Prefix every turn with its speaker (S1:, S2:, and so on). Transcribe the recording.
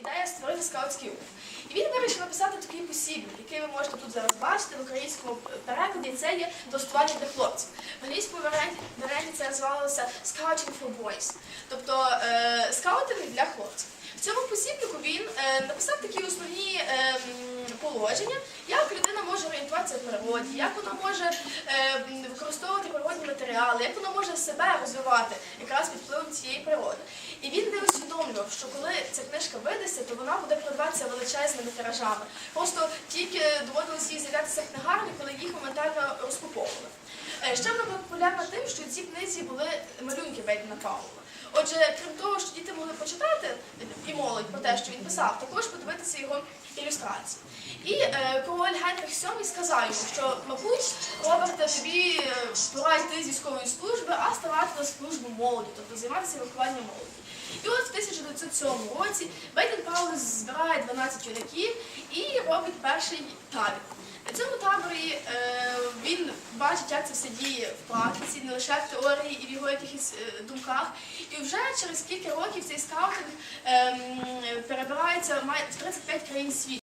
S1: ідея створити скаутський рух. І він вирішив написати такий посібник, який ви можете тут зараз бачити в українському перекладі. Це є достування для хлопців. В англійському варіанті, це називалося Scouting for Boys, тобто е, скаутинг для хлопців. В цьому посібнику він е, написав такі основні е, положення, як людина може орієнтуватися в природі, як вона може е, використовувати природні матеріали, як вона може себе розвивати якраз під впливом цієї природи. І він не усвідомлював, що коли ця книжка видасться, то вона буде продаватися величезними тиражами. Просто тільки доводилось їй з'являтися книгарні, коли їх моментально розкуповували. Е, Ще вона була популярна тим, що в цій книзі були малюнки Бейдена Паула. Отже, крім того, що діти могли почитати і молодь про те, що він писав, також подивитися його ілюстрації. І е, король Генріх VII сказав йому, що, мабуть, Роберте, тобі е, пора йти з військової служби, а ставати на службу молоді, тобто займатися вихованням молоді. І от в 1907 році Бейден Паулус збирає 12 юнаків і робить перший табір. На цьому таборі е, він бачить, як це все діє в практиці, не лише в теорії і в його якихось е, думках. І вже через кілька років цей скаутинг ем, перебирається в 35 країн світу.